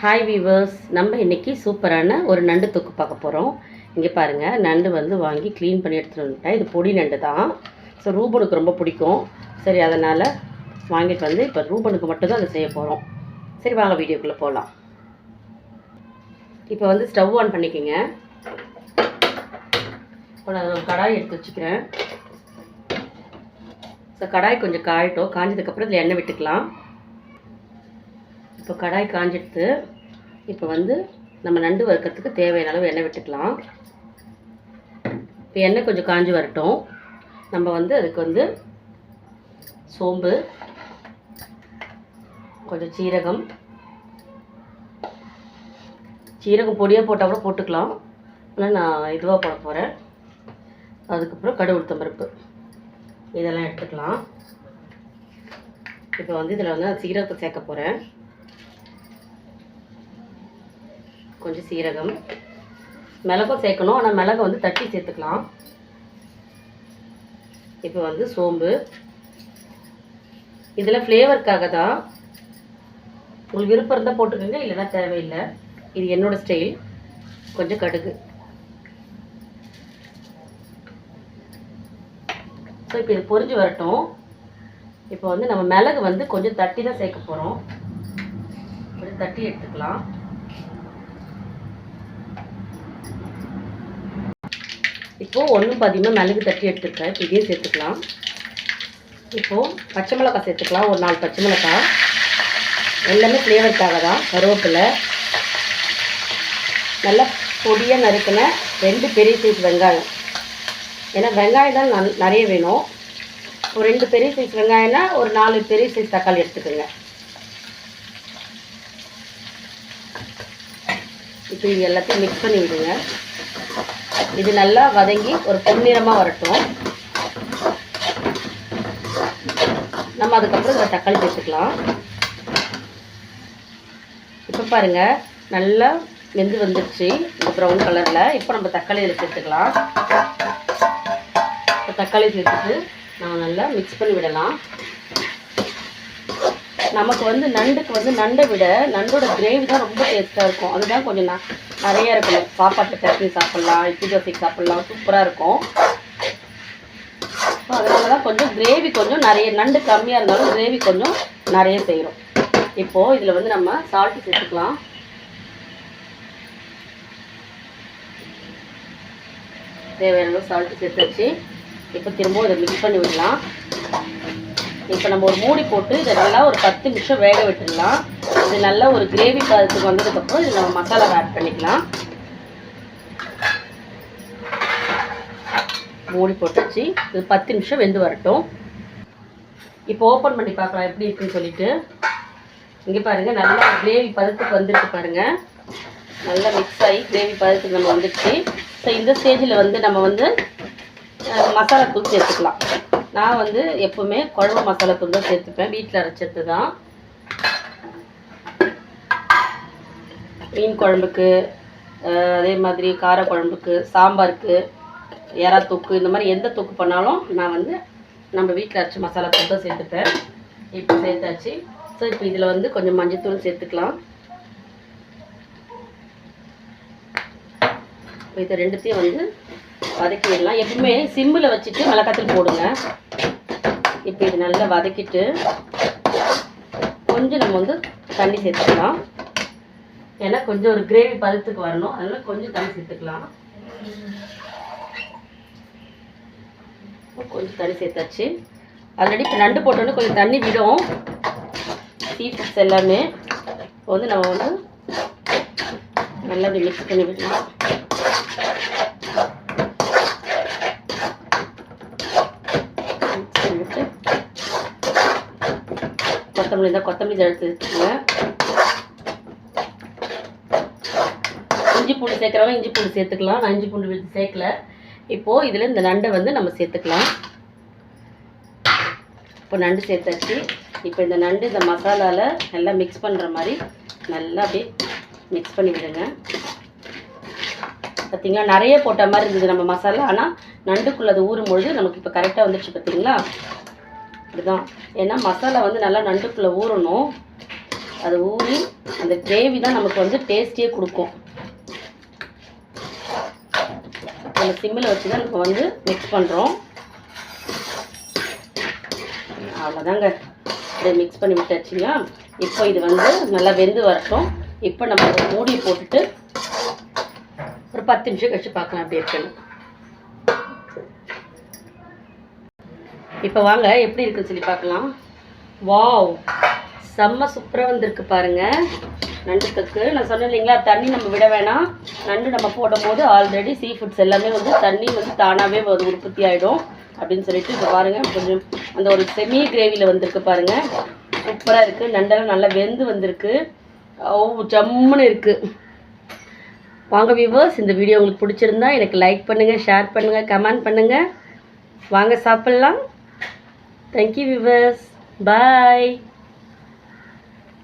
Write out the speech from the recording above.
Hi viewers நம்ம இன்றைக்கி சூப்பரான ஒரு நண்டு தொக்கு பார்க்க போகிறோம் இங்கே பாருங்கள் நண்டு வந்து வாங்கி க்ளீன் பண்ணி எடுத்துகிட்டு வந்துட்டேன். இது பொடி நண்டு தான். ஸோ ரூபனுக்கு ரொம்ப பிடிக்கும். சரி அதனால் வாங்கிட்டு வந்து இப்போ ரூபனுக்கு மட்டும்தான் அதை செய்ய போகிறோம் சரி வாங்க வீடியோக்குள்ளே போகலாம் இப்போ வந்து ஸ்டவ் ஆன் பண்ணிக்கோங்க. இப்போ நான் ஒரு கடாய் எடுத்து வச்சுக்கிறேன். ஸோ கடாய் கொஞ்சம் காயட்டும். காஞ்சதுக்கப்புறம் இதில் எண்ணெய் விட்டுக்கலாம். இப்போ கடாய் காஞ்சிடுத்து இப்போ வந்து நம்ம நண்டு வறுக்கிறதுக்கு தேவையான அளவு எண்ணெய் விட்டுக்கலாம். இப்போ எண்ணெய் கொஞ்சம் காஞ்சி வரட்டும். நம்ம வந்து அதுக்கு வந்து சோம்பு கொஞ்சம் சீரகம் சீரகம் பொடியாக போட்டால் கூட போட்டுக்கலாம். ஆனால் நான் இதுவாக போட போகிறேன் அதுக்கப்புறம் கடு பருப்பு. இதெல்லாம் எடுத்துக்கலாம். இப்போ வந்து இதில் வந்து நான் சீரகத்தை சேர்க்க போகிறேன் கொஞ்சம் சீரகம். மிளகும் சேர்க்கணும். ஆனால் மிளகு வந்து தட்டி சேர்த்துக்கலாம். இப்போ வந்து சோம்பு. இதில் ஃப்ளேவருக்காக தான் உங்களுக்கு விருப்பம் இருந்தால் போட்டுக்கோங்க இல்லைன்னா தேவையில்லை. இது என்னோடய ஸ்டைல் கொஞ்சம் கடுகு. ஸோ இப்போ இது பொரிஞ்சு வரட்டும். இப்போ வந்து நம்ம மிளகு வந்து கொஞ்சம் தட்டி தான் சேர்க்க போகிறோம் கொஞ்சம் தட்டி எடுத்துக்கலாம். இப்போது ஒன்றும் பாதியமாக மிளகு தட்டி எடுத்துருக்கேன். இப்போ இதையும் சேர்த்துக்கலாம். இப்போது பச்சை மிளகாய் சேர்த்துக்கலாம். ஒரு நாலு பச்சை மிளகாய். எல்லாமே ஃப்ளேவருக்காக தான். கருவேப்பிலை. நல்லா பொடியாக நறுக்கின ரெண்டு பெரிய சைஸ் வெங்காயம். ஏன்னா வெங்காயம் தான் நல் நிறைய வேணும். ஒரு ரெண்டு பெரிய சைஸ் வெங்காயம்னா ஒரு நாலு பெரிய சைஸ் தக்காளி எடுத்துக்கோங்க. இப்போ இது எல்லாத்தையும் மிக்ஸ் பண்ணி விடுங்க. இது நல்லா வதங்கி ஒரு பொன்னிறமாக வரட்டும். நம்ம அதுக்கப்புறம் இதில் தக்காளி சேர்த்துக்கலாம் இப்போ பாருங்கள் நல்லா வெந்து வந்துடுச்சு இந்த ப்ரௌன் கலரில் இப்போ நம்ம தக்காளி இதில் சேர்த்துக்கலாம். இப்போ தக்காளி சேர்த்துட்டு நம்ம நல்லா மிக்ஸ் பண்ணி விடலாம். நமக்கு வந்து நண்டுக்கு வந்து நண்டை விட நண்டோட கிரேவி தான் ரொம்ப டேஸ்ட்டாக இருக்கும். அதுதான் கொஞ்சம் ந நிறைய இருக்கணும் சாப்பாட்டு சட்னி சாப்பிட்லாம் இட்லி தோசைக்கு சாப்பிட்லாம் சூப்பராக இருக்கும். ஸோ அதனால தான் கொஞ்சம் கிரேவி கொஞ்சம் நிறைய நண்டு கம்மியாக இருந்தாலும் கிரேவி கொஞ்சம் நிறைய செய்கிறோம் இப்போது இதில் வந்து நம்ம சால்ட்டு சேர்த்துக்கலாம். தேவையான சால்ட்டு சால்ட்டு சேர்த்தாச்சு. இப்போ திரும்பவும் இதை மிக்ஸ் பண்ணி விடலாம். இப்போ நம்ம ஒரு மூடி போட்டு இதை நல்லா ஒரு பத்து நிமிஷம் வேக விட்டுடலாம். இது நல்லா ஒரு கிரேவி பதத்துக்கு வந்ததுக்கப்புறம் இது நம்ம மசாலா ஆட் பண்ணிக்கலாம். மூடி போட்டுச்சு. இது பத்து நிமிஷம் வெந்து வரட்டும். இப்போ ஓப்பன் பண்ணி பார்க்கலாம் எப்படி இருக்குன்னு சொல்லிட்டு. இங்கே பாருங்கள் நல்லா கிரேவி பதத்துக்கு வந்துட்டு பாருங்கள் நல்லா மிக்ஸ் ஆகி கிரேவி பதத்துக்கு நம்ம வந்துடுச்சு. ஸோ இந்த ஸ்டேஜில் வந்து நம்ம வந்து மசாலா தூள் சேர்த்துக்கலாம் நான் வந்து எப்போவுமே குழம்பு மசாலா தூள் தான் சேர்த்துப்பேன். வீட்டில் அரைச்சது தான். மீன் குழம்புக்கு அதே மாதிரி கார குழம்புக்கு சாம்பாருக்கு எறா தொக்கு இந்த மாதிரி எந்த தொக்கு பண்ணாலும் நான் வந்து நம்ம வீட்டில் அரைச்ச மசாலா தூள் தான் சேர்த்துப்பேன். இப்போ சேர்த்தாச்சு. ஸோ இப்போ இதில் வந்து கொஞ்சம் மஞ்சத்தூள் சேர்த்துக்கலாம். இது ரெண்டுத்தையும் வந்து வதக்கி விடலாம். எப்பவுமே சிம்மில் வச்சுட்டு மிளகாத்தூள் போடுங்க. இப்போ இது நல்லா வதக்கிட்டு கொஞ்சம் நம்ம வந்து தண்ணி சேர்த்துக்கலாம். ஏன்னா கொஞ்சம் ஒரு கிரேவி பதத்துக்கு வரணும். அதனால் கொஞ்சம் தண்ணி சேர்த்துக்கலாம். கொஞ்சம் தண்ணி சேர்த்தாச்சு. ஆல்ரெடி இப்போ நண்டு போட்டோன்னே கொஞ்சம் தண்ணி விடும். சீ ஃபுட்ஸ் எல்லாமே வந்து நம்ம வந்து நல்லா மிக்ஸ் பண்ணி விடலாம். கொத்தமல்லி தான் கொத்தமல்லி எடுத்து வச்சுக்கோங்க. இஞ்சி பூண்டு சேர்க்குறவங்க இஞ்சி பூண்டு சேர்த்துக்கலாம். நான் இஞ்சி பூண்டு சேர்க்கல. இப்போது இதில் இந்த நண்டை வந்து நம்ம சேர்த்துக்கலாம். இப்போ நண்டு சேர்த்தாச்சு. இப்போ இந்த நண்டு இந்த மசாலாவில் நல்லா மிக்ஸ் பண்ணுற மாதிரி நல்லா அப்படியே மிக்ஸ் பண்ணி விடுங்க. பார்த்தீங்களா நிறைய போட்ட மாதிரி இருந்தது நம்ம மசாலா. ஆனால் நண்டுக்குள்ளே அது ஊறும் பொழுது நமக்கு இப்போ கரெக்டாக வந்துடுச்சு பார்த்தீங்களா இதுதான் ஏன்னா மசாலா வந்து நல்லா நண்டுக்குள்ளே ஊறணும். அது ஊறி அந்த கிரேவி தான் நமக்கு வந்து டேஸ்டியே கொடுக்கும். நம்ம சிம்மில் வச்சு தான் நம்ம வந்து மிக்ஸ் பண்ணுறோம் அவ்வளோதாங்க. இதை மிக்ஸ் பண்ணி விட்டாச்சுங்களா? இப்போ இது வந்து நல்லா வெந்து வரட்டும். இப்போ நம்ம மூடி போட்டுட்டு ஒரு பத்து நிமிஷம் கழிச்சு பார்க்கலாம் அப்படி இருக்குன்னு. இப்போ வாங்க எப்படி இருக்குன்னு சொல்லி பார்க்கலாம். வாவ் செம்ம சூப்பராக வந்திருக்கு பாருங்கள் நண்டு தொக்கு நான் சொன்னேன் இல்லைங்களா தண்ணி நம்ம விட வேணாம். நண்டு நம்ம போடும் போது ஆல்ரெடி சீ ஃபுட்ஸ் எல்லாமே வந்து தண்ணி வந்து தானாகவே ஒரு உற்பத்தி ஆகிடும் அப்படின்னு சொல்லிட்டு இப்போ பாருங்கள் கொஞ்சம் அந்த ஒரு செமி கிரேவியில் வந்திருக்கு பாருங்கள் சூப்பராக இருக்குது நண்டெல்லாம் நல்லா வெந்து வந்திருக்கு. ஓ ஜம்முன்னு இருக்குது வாங்க வியூவர்ஸ் இந்த வீடியோ உங்களுக்கு பிடிச்சிருந்தா எனக்கு லைக் பண்ணுங்கள் ஷேர் பண்ணுங்கள் கமெண்ட் பண்ணுங்கள் வாங்க சாப்பிட்லாம். தேங்க்யூ வியூவர்ஸ் பாய்